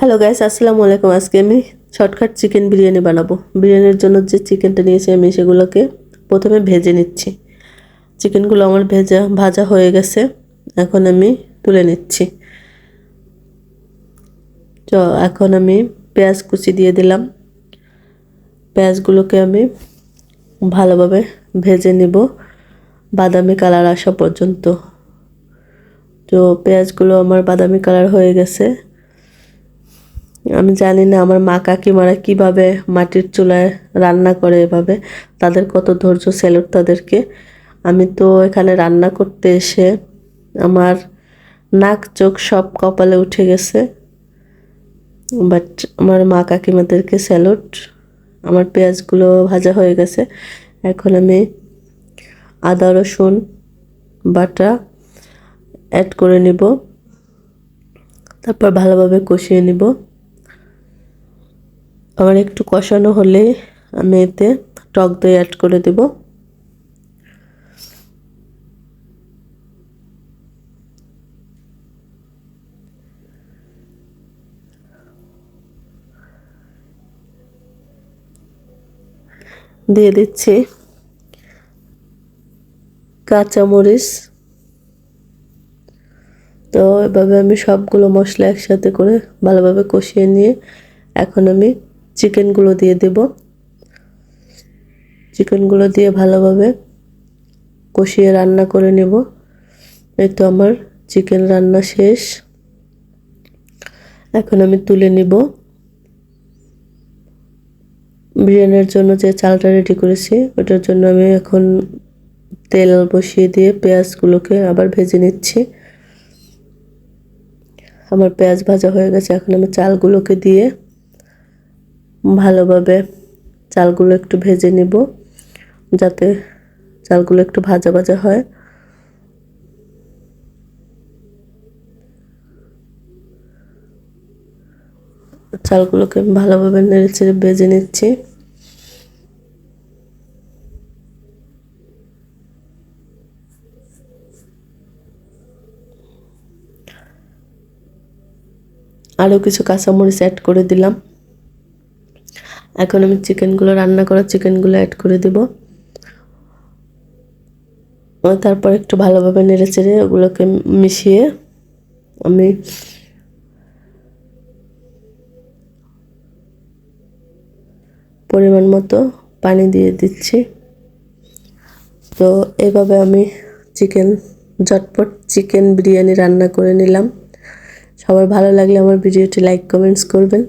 Hello guys আসসালামু আলাইকুম আজকে আমি শর্টকাট চিকেন বিরিয়ানি বানাবো। বিরিয়ানির জন্য যে চিকেনটা নিয়েছি, আমি সেগুলোকে প্রথমে ভেজে নিচ্ছি। চিকেনগুলো আমার ভেজা, ভাজা হয়ে গেছে। এখন আমি তুলে নিচ্ছি। তো এখন আমি পেঁয়াজ কুচি দিয়ে দিলাম। পেঁয়াজগুলোকে আমি ভালোভাবে ভেজে নিব। বাদামি কালার আসা পর্যন্ত। তো পেঁয়াজগুলো আমার বাদামি কালার হয়ে গেছে। আমি জানি না আমার মা কাকিমারা কীভাবে মাটির চুলায় রান্না করে এভাবে। তাদের কত ধৈর্য, স্যালুট তাদেরকে। আমি তো এখানে রান্না করতে এসে আমার নাক, চোখ সব কপালে উঠে গেছে। বাট আমার মা কাকিমাদেরকে স্যালুট, আমার পেঁয়াজগুলো ভাজা হয়ে গেছে। এখন আমি আদা, রসুন, বাটা অ্যাড করে নিব। তারপর ভালোভাবে কষিয়ে নিব। আমার একটু কষানো হলে আমি এতে টক দই অ্যাড করে দেব। দিয়ে দিচ্ছি কাঁচামরিচ। তো এভাবে আমি সবগুলো মশলা একসাথে করে ভালোভাবে কষিয়ে নিয়ে এখন আমি চিকেনগুলো দিয়ে দেব। চিকেনগুলো দিয়ে ভালোভাবে কষিয়ে রান্না করে নেব। এই তো আমার চিকেন রান্না শেষ। এখন আমি তুলে নিব। বিরিয়ানির জন্য যে চালটা রেডি করেছি, ওটার জন্য আমি এখন তেল বসিয়ে দিয়ে পেঁয়াজগুলোকে আবার ভেজে নিচ্ছি। আমার পেঁয়াজ ভাজা হয়ে গেছে, এখন আমি চালগুলোকে দিয়ে ভালোভাবে চালগুলো একটু ভেজে নিব, যাতে চালগুলো একটু ভাজা ভাজা হয়। চালগুলোকে ভালোভাবে নেড়ে চেড়ে ভেজে নিচ্ছি। আরও কিছু কাঁচামরিচ অ্যাড করে দিলাম। এখন আমি চিকেনগুলো রান্না করা চিকেনগুলো অ্যাড করে দেব। তারপর একটু ভালোভাবে নেড়ে চেড়ে ওগুলোকে মিশিয়ে আমি পরিমাণ মতো পানি দিয়ে দিচ্ছি। তো এভাবে আমি চিকেন, ঝটপট চিকেন বিরিয়ানি রান্না করে নিলাম। সবার ভালো লাগলে আমার ভিডিওটি লাইক কমেন্টস করবেন।